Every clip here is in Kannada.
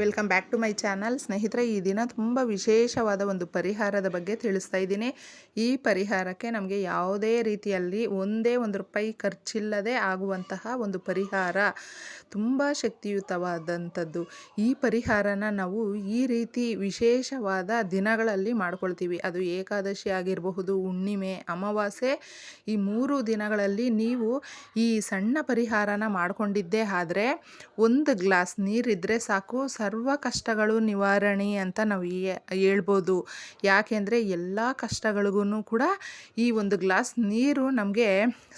Welcome back to my channel. ಸ್ನೇಹಿತರೆ, ಈ ದಿನ ತುಂಬ ವಿಶೇಷವಾದ ಒಂದು ಪರಿಹಾರದ ಬಗ್ಗೆ ತಿಳಿಸ್ತಾ ಇದ್ದೀನಿ. ಈ ಪರಿಹಾರಕ್ಕೆ ನಮಗೆ ಯಾವುದೇ ರೀತಿಯಲ್ಲಿ ಒಂದೇ ಒಂದು ರೂಪಾಯಿ ಖರ್ಚಿಲ್ಲದೆ ಆಗುವಂತಹ ಒಂದು ಪರಿಹಾರ ತುಂಬ ಶಕ್ತಿಯುತವಾದಂಥದ್ದು. ಈ ಪರಿಹಾರನ ನಾವು ಈ ರೀತಿ ವಿಶೇಷವಾದ ದಿನಗಳಲ್ಲಿ ಮಾಡ್ಕೊಳ್ತೀವಿ. ಅದು ಏಕಾದಶಿ ಆಗಿರಬಹುದು, ಹುಣ್ಣಿಮೆ, ಅಮಾವಾಸ್ಯೆ. ಈ ಮೂರು ದಿನಗಳಲ್ಲಿ ನೀವು ಈ ಸಣ್ಣ ಪರಿಹಾರನ ಮಾಡಿಕೊಂಡಿದ್ದೇ ಆದರೆ, ಒಂದು ಗ್ಲಾಸ್ ನೀರಿದ್ದರೆ ಸಾಕು ಸರ್ವ ಕಷ್ಟಗಳು ನಿವಾರಣೆ ಅಂತ ನಾವು ಹೇಳ್ಬೋದು. ಯಾಕೆಂದರೆ ಎಲ್ಲ ಕಷ್ಟಗಳಿಗೂ ಕೂಡ ಈ ಒಂದು ಗ್ಲಾಸ್ ನೀರು ನಮಗೆ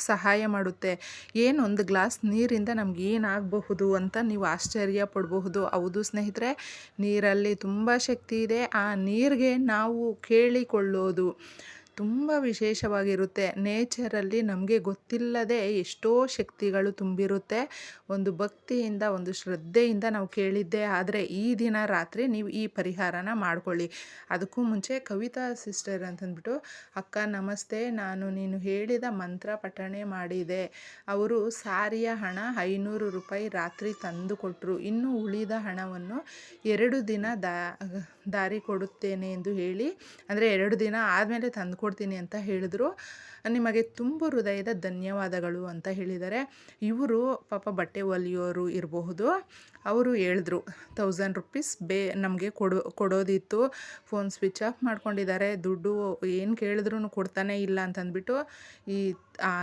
ಸಹಾಯ ಮಾಡುತ್ತೆ. ಏನು ಒಂದು ಗ್ಲಾಸ್ ನೀರಿಂದ ನಮ್ಗೆ ಏನಾಗಬಹುದು ಅಂತ ನೀವು ಆಶ್ಚರ್ಯ ಪಡಬಹುದು. ಹೌದು ಸ್ನೇಹಿತರೆ, ನೀರಲ್ಲಿ ತುಂಬ ಶಕ್ತಿ ಇದೆ. ಆ ನೀರಿಗೆ ನಾವು ಕೇಳಿಕೊಳ್ಳೋದು. ತುಂಬ ವಿಶೇಷವಾಗಿರುತ್ತೆ. ನೇಚರಲ್ಲಿ ನಮಗೆ ಗೊತ್ತಿಲ್ಲದೆ ಎಷ್ಟೋ ಶಕ್ತಿಗಳು ತುಂಬಿರುತ್ತೆ. ಒಂದು ಭಕ್ತಿಯಿಂದ, ಒಂದು ಶ್ರದ್ಧೆಯಿಂದ ನಾವು ಕೇಳಿದ್ದೆ ಆದರೆ ಈ ದಿನ ರಾತ್ರಿ ನೀವು ಈ ಪರಿಹಾರನ ಮಾಡ್ಕೊಳ್ಳಿ. ಅದಕ್ಕೂ ಮುಂಚೆ ಕವಿತಾ ಸಿಸ್ಟರ್ ಅಂತಂದ್ಬಿಟ್ಟು, ಅಕ್ಕ ನಮಸ್ತೆ, ನಾನು ನೀನು ಹೇಳಿದ ಮಂತ್ರ ಪಠಣೆ ಮಾಡಿದೆ. ಅವರು ಸಾರಿಯ ಹಣ ಐನೂರು ರೂಪಾಯಿ ರಾತ್ರಿ ತಂದು ಕೊಟ್ಟರು ಇನ್ನು ಉಳಿದ ಹಣವನ್ನು ಎರಡು ದಿನ ದಾ ದಾರಿ ಕೊಡುತ್ತೇನೆ ಎಂದು ಹೇಳಿ, ಅಂದರೆ ಎರಡು ದಿನ ಆದಮೇಲೆ ತಂದು ಕೊಡ್ತೀನಿ ಅಂತ ಹೇಳಿದ್ರು. ನಿಮಗೆ ತುಂಬ ಹೃದಯದ ಧನ್ಯವಾದಗಳು ಅಂತ ಹೇಳಿದ್ದಾರೆ. ಇವರು ಪಾಪ ಬಟ್ಟೆ ಹೊಲಿಯೋರು ಇರಬಹುದು. ಅವರು ಹೇಳಿದ್ರು ತೌಸಂಡ್ ರುಪೀಸ್ ಬೇ ನಮಗೆ ಕೊಡೋ, ಕೊಡೋದಿತ್ತು. ಫೋನ್ ಸ್ವಿಚ್ ಆಫ್ ಮಾಡ್ಕೊಂಡಿದ್ದಾರೆ. ದುಡ್ಡು ಏನು ಕೇಳಿದ್ರೂ ಕೊಡ್ತಾನೆ ಇಲ್ಲ ಅಂತಂದ್ಬಿಟ್ಟು, ಈ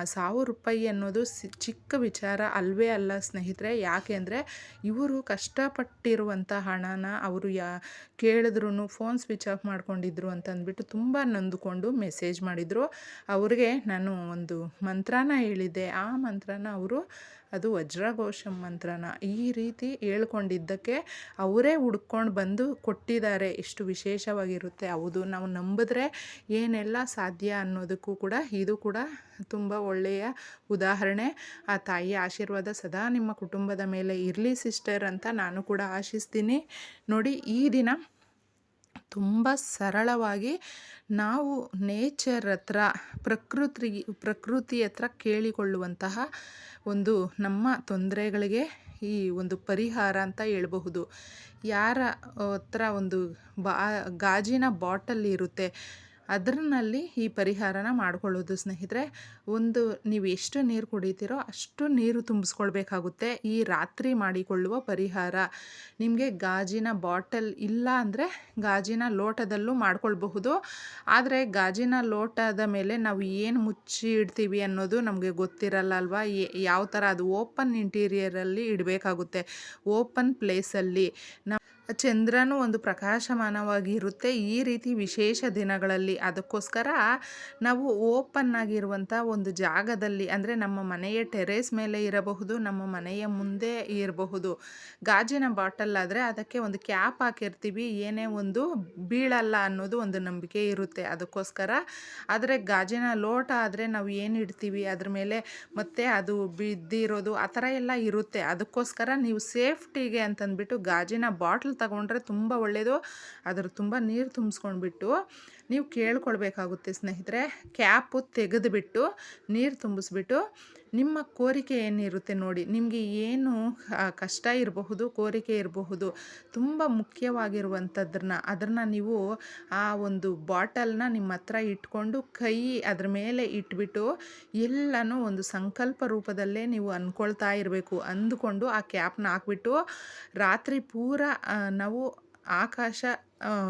ಸಾವಿರ ರೂಪಾಯಿ ಅನ್ನೋದು ಚಿಕ್ಕ ವಿಚಾರ ಅಲ್ವೇ ಅಲ್ಲ ಸ್ನೇಹಿತರೆ. ಯಾಕೆ ಅಂದರೆ ಇವರು ಕಷ್ಟಪಟ್ಟಿರುವಂಥ ಹಣನ ಅವರು ಯಾ ಕೇಳಿದ್ರು ಫೋನ್ ಸ್ವಿಚ್ ಆಫ್ ಮಾಡ್ಕೊಂಡಿದ್ರು ಅಂತಂದ್ಬಿಟ್ಟು ತುಂಬ ನೊಂದುಕೊಂಡು ಮೆಸೇಜ್ ಮಾಡಿದರು. ಅವ್ರಿಗೆ ನಾನು ಒಂದು ಮಂತ್ರನ ಹೇಳಿದ್ದೆ. ಆ ಮಂತ್ರನ ಅವರು ಅದು ವಜ್ರಘೋಷಂ ಮಂತ್ರನ. ಈ ರೀತಿ ಹೇಳ್ಕೊಂಡಿದ್ದಕ್ಕೆ ಅವರೇ ಹುಡ್ಕೊಂಡು ಬಂದು ಕೊಟ್ಟಿದ್ದಾರೆ. ಎಷ್ಟು ವಿಶೇಷವಾಗಿರುತ್ತೆ. ಹೌದು, ನಾವು ನಂಬಿದ್ರೆ ಏನೆಲ್ಲ ಸಾಧ್ಯ ಅನ್ನೋದಕ್ಕೂ ಕೂಡ ಇದು ಕೂಡ ತುಂಬ ಒಳ್ಳೆಯ ಉದಾಹರಣೆ. ಆ ತಾಯಿಯ ಆಶೀರ್ವಾದ ಸದಾ ನಿಮ್ಮ ಕುಟುಂಬದ ಮೇಲೆ ಇರಲಿ, ಸಿಸ್ಟರ್ ಅಂತ ನಾನು ಕೂಡ ಆಶಿಸ್ತೀನಿ. ನೋಡಿ, ಈ ದಿನ ತುಂಬ ಸರಳವಾಗಿ ನಾವು ನೇಚರ್ ಹತ್ರ ಪ್ರಕೃತಿ ಪ್ರಕೃತಿ ಹತ್ರ ಕೇಳಿಕೊಳ್ಳುವಂತಹ ಒಂದು ನಮ್ಮ ತೊಂದರೆಗಳಿಗೆ ಈ ಒಂದು ಪರಿಹಾರ ಅಂತ ಹೇಳ್ಬಹುದು. ಯಾರ ಹತ್ರ ಒಂದು ಬಾ, ಗಾಜಿನ ಬಾಟಲ್ ಇರುತ್ತೆ ಅದರಲ್ಲಿ ಈ ಪರಿಹಾರನ ಮಾಡ್ಕೊಳ್ಳೋದು ಸ್ನೇಹಿತರೆ. ಒಂದು ನೀವು ಎಷ್ಟು ನೀರು ಕುಡಿತೀರೋ ಅಷ್ಟು ನೀರು ತುಂಬಿಸ್ಕೊಳ್ಬೇಕಾಗುತ್ತೆ. ಈ ರಾತ್ರಿ ಮಾಡಿಕೊಳ್ಳುವ ಪರಿಹಾರ. ನಿಮಗೆ ಗಾಜಿನ ಬಾಟಲ್ ಇಲ್ಲ ಅಂದರೆ ಗಾಜಿನ ಲೋಟದಲ್ಲೂ ಮಾಡ್ಕೊಳ್ಬಹುದು. ಆದರೆ ಗಾಜಿನ ಲೋಟದ ಮೇಲೆ ನಾವು ಏನು ಮುಚ್ಚಿ ಇಡ್ತೀವಿ ಅನ್ನೋದು ನಮಗೆ ಗೊತ್ತಿರಲ್ಲ ಅಲ್ವಾ? ಯಾವ ಥರ ಅದು ಓಪನ್ ಇಂಟೀರಿಯರಲ್ಲಿ ಇಡಬೇಕಾಗುತ್ತೆ. ಓಪನ್ ಪ್ಲೇಸಲ್ಲಿ. ನಾವು ಚಂದ್ರನೂ ಒಂದು ಪ್ರಕಾಶಮಾನವಾಗಿ ಇರುತ್ತೆ. ಈ ರೀತಿ ವಿಶೇಷ ದಿನಗಳಲ್ಲಿ ಅದಕ್ಕೋಸ್ಕರ ನಾವು ಓಪನ್ ಆಗಿರುವಂಥ ಒಂದು ಜಾಗದಲ್ಲಿ, ಅಂದರೆ ನಮ್ಮ ಮನೆಯ ಟೆರೇಸ್ ಮೇಲೆ ಇರಬಹುದು, ನಮ್ಮ ಮನೆಯ ಮುಂದೆ ಇರಬಹುದು. ಗಾಜಿನ ಬಾಟಲ್ ಆದರೆ ಅದಕ್ಕೆ ಒಂದು ಕ್ಯಾಪ್ ಹಾಕಿರ್ತೀವಿ. ಏನೇ ಒಂದು ಬೀಳಲ್ಲ ಅನ್ನೋದು ಒಂದು ನಂಬಿಕೆ ಇರುತ್ತೆ. ಅದಕ್ಕೋಸ್ಕರ ಆದರೆ ಗಾಜಿನ ಲೋಟ ಆದರೆ ನಾವು ಏನು ಇಡ್ತೀವಿ? ಅದ್ರ ಮೇಲೆ ಮತ್ತೆ ಅದು ಬಿದ್ದಿರೋದು, ಆ ಥರ ಎಲ್ಲ ಇರುತ್ತೆ. ಅದಕ್ಕೋಸ್ಕರ ನೀವು ಸೇಫ್ಟಿಗೆ ಅಂತಂದ್ಬಿಟ್ಟು ಗಾಜಿನ ಬಾಟ್ಲ್ ತಗೊಂಡ್ರೆ ತುಂಬ ಒಳ್ಳೆಯದು ಅದ್ರ ತುಂಬ ನೀರು ತುಂಬಿಸ್ಕೊಂಡ್ಬಿಟ್ಟು ನೀವು ಕೇಳ್ಕೊಳ್ಬೇಕಾಗುತ್ತೆ ಸ್ನೇಹಿತರೆ. ಕ್ಯಾಪು ತೆಗೆದುಬಿಟ್ಟು ನೀರು ತುಂಬಿಸ್ಬಿಟ್ಟು ನಿಮ್ಮ ಕೋರಿಕೆ ಏನಿರುತ್ತೆ ನೋಡಿ. ನಿಮಗೆ ಏನು ಕಷ್ಟ ಇರಬಹುದು, ಕೋರಿಕೆ ಇರಬಹುದು, ತುಂಬ ಮುಖ್ಯವಾಗಿರುವಂಥದ್ರನ್ನ ಅದನ್ನು ನೀವು ಆ ಒಂದು ಬಾಟಲ್ನ ನಿಮ್ಮ ಹತ್ರ ಇಟ್ಕೊಂಡು ಕೈ ಅದ್ರ ಮೇಲೆ ಇಟ್ಬಿಟ್ಟು ಎಲ್ಲನೂ ಒಂದು ಸಂಕಲ್ಪ ರೂಪದಲ್ಲೇ ನೀವು ಅಂದ್ಕೊಳ್ತಾ ಇರಬೇಕು. ಅಂದುಕೊಂಡು ಆ ಕ್ಯಾಪ್ನ ಹಾಕ್ಬಿಟ್ಟು ರಾತ್ರಿ ಪೂರ ನಾವು ಆಕಾಶ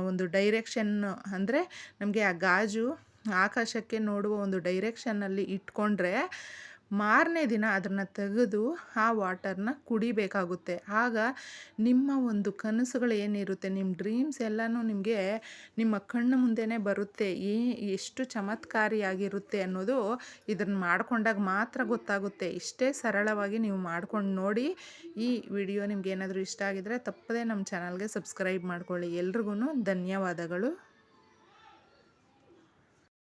ಒಂದು ಡೈರೆಕ್ಷನ್ ಅಂದರೆ ನಮಗೆ ಆ ಗಾಜು ಆಕಾಶಕ್ಕೆ ನೋಡುವ ಒಂದು ಡೈರೆಕ್ಷನ್ನಲ್ಲಿ ಇಟ್ಕೊಂಡ್ರೆ ಮಾರನೇ ದಿನ ಅದನ್ನು ತೆಗೆದು ಆ ವಾಟರ್ನ ಕುಡಿಬೇಕಾಗುತ್ತೆ. ಆಗ ನಿಮ್ಮ ಒಂದು ಕನಸುಗಳು ಏನಿರುತ್ತೆ ನಿಮ್ಮ ಡ್ರೀಮ್ಸ್ ಎಲ್ಲನೂ ನಿಮಗೆ ನಿಮ್ಮ ಕಣ್ಣು ಮುಂದೆನೇ ಬರುತ್ತೆ. ಏ ಎಷ್ಟು ಚಮತ್ಕಾರಿಯಾಗಿರುತ್ತೆ ಅನ್ನೋದು ಇದನ್ನು ಮಾಡ್ಕೊಂಡಾಗ ಮಾತ್ರ ಗೊತ್ತಾಗುತ್ತೆ. ಇಷ್ಟೇ ಸರಳವಾಗಿ ನೀವು ಮಾಡ್ಕೊಂಡು ನೋಡಿ. ಈ ವಿಡಿಯೋ ನಿಮ್ಗೆ ಏನಾದರೂ ಇಷ್ಟ ಆಗಿದ್ದರೆ ತಪ್ಪದೇ ನಮ್ಮ ಚಾನಲ್ಗೆ ಸಬ್ಸ್ಕ್ರೈಬ್ ಮಾಡ್ಕೊಳ್ಳಿ. ಎಲ್ರಿಗೂ ಧನ್ಯವಾದಗಳು.